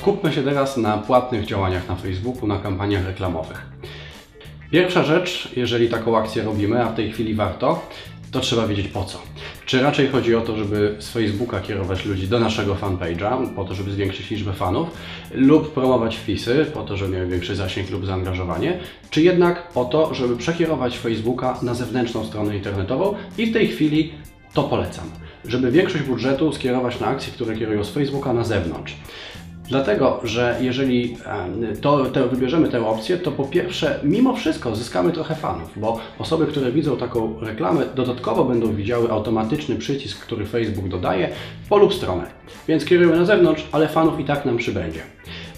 skupmy się teraz na płatnych działaniach na Facebooku, na kampaniach reklamowych. Pierwsza rzecz, jeżeli taką akcję robimy, a w tej chwili warto, to trzeba wiedzieć po co. Czy raczej chodzi o to, żeby z Facebooka kierować ludzi do naszego fanpage'a, po to, żeby zwiększyć liczbę fanów, lub promować wpisy, po to, żeby miały większy zasięg lub zaangażowanie, czy jednak po to, żeby przekierować Facebooka na zewnętrzną stronę internetową i w tej chwili to polecam, żeby większość budżetu skierować na akcje, które kierują z Facebooka na zewnątrz. Dlatego, że jeżeli to, to wybierzemy tę opcję, to po pierwsze, mimo wszystko zyskamy trochę fanów, bo osoby, które widzą taką reklamę, dodatkowo będą widziały automatyczny przycisk, który Facebook dodaje w polu stronę. Więc kierują na zewnątrz, ale fanów i tak nam przybędzie.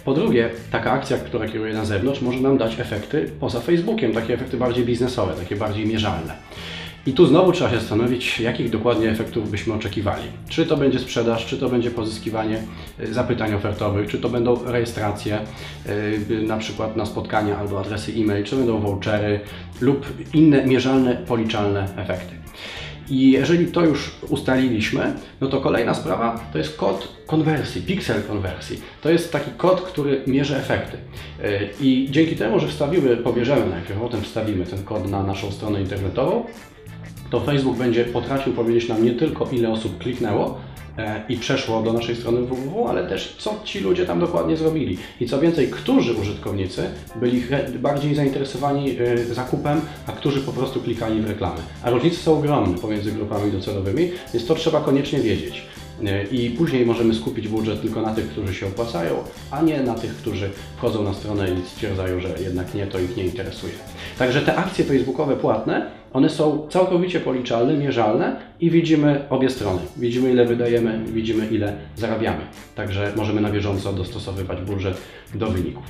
Po drugie, taka akcja, która kieruje na zewnątrz, może nam dać efekty poza Facebookiem, takie efekty bardziej biznesowe, takie bardziej mierzalne. I tu znowu trzeba się zastanowić, jakich dokładnie efektów byśmy oczekiwali. Czy to będzie sprzedaż, czy to będzie pozyskiwanie y, zapytań ofertowych, czy to będą rejestracje, y, na przykład na spotkania albo adresy e-mail, czy będą vouchery lub inne mierzalne, policzalne efekty. I jeżeli to już ustaliliśmy, no to kolejna sprawa to jest kod konwersji, pixel konwersji. To jest taki kod, który mierzy efekty. Y, I dzięki temu, że wstawimy, pobierzemy najpierw, potem wstawimy ten kod na naszą stronę internetową, to Facebook będzie potrafił powiedzieć nam nie tylko ile osób kliknęło e, i przeszło do naszej strony www, ale też co ci ludzie tam dokładnie zrobili. I co więcej, którzy użytkownicy byli bardziej zainteresowani e, zakupem, a którzy po prostu klikali w reklamy. A różnice są ogromne pomiędzy grupami docelowymi, więc to trzeba koniecznie wiedzieć. E, I później możemy skupić budżet tylko na tych, którzy się opłacają, a nie na tych, którzy wchodzą na stronę i stwierdzają, że jednak nie, to ich nie interesuje. Także te akcje facebookowe płatne, one są całkowicie policzalne, mierzalne i widzimy obie strony. Widzimy ile wydajemy, widzimy ile zarabiamy. Także możemy na bieżąco dostosowywać budżet do wyników.